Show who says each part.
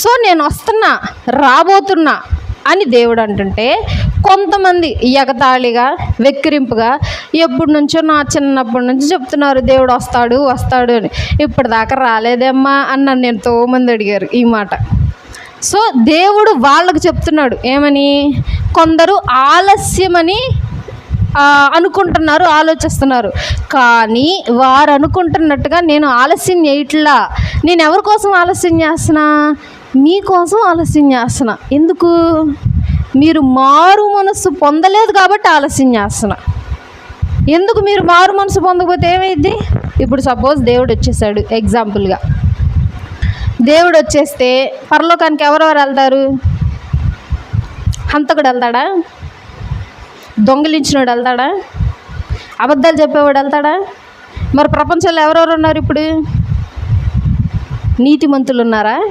Speaker 1: So నేను వస్తున్నా రాబోతున్నా అని దేవుడు అంటుంటే కొంతమంది ఎగతాళిగా వెక్కిరింపుగా ఎప్పటి నుంచో నా చిన్నప్పటి నుంచి చెప్తున్నారు దేవుడు వస్తాడు వస్తాడు అని. ఇప్పటిదాకా రాలేదమ్మా అని నన్ను ఎంతో మంది అడిగారు ఈ మాట. సో దేవుడు వాళ్ళకు చెప్తున్నాడు ఏమని? కొందరు ఆలస్యమని అనుకుంటున్నారు ఆలోచిస్తున్నారు. కానీ వారు అనుకుంటున్నట్టుగా నేను ఆలస్యం చేయట్లా. నేను ఎవరి కోసం ఆలస్యం చేస్తున్నా? మీకోసం ఆలస్యం చేస్తున్నా. ఎందుకు? మీరు మారు మనస్సు పొందలేదు కాబట్టి ఆలస్యం చేస్తున్నా. ఎందుకు మీరు మారు మనసు పొందకపోతే ఏమైంది ఇప్పుడు సపోజ్ దేవుడు వచ్చేసాడు ఎగ్జాంపుల్గా దేవుడు వచ్చేస్తే పరలోకానికి ఎవరెవరు వెళ్తారు? హంతకుడు వెళ్తాడా? దొంగలించినోడు వెళ్తాడా? అబద్ధాలు చెప్పేవాడు వెళ్తాడా? మరి ప్రపంచంలో ఎవరెవరు ఉన్నారు ఇప్పుడు? నీతిమంతులు ఉన్నారా?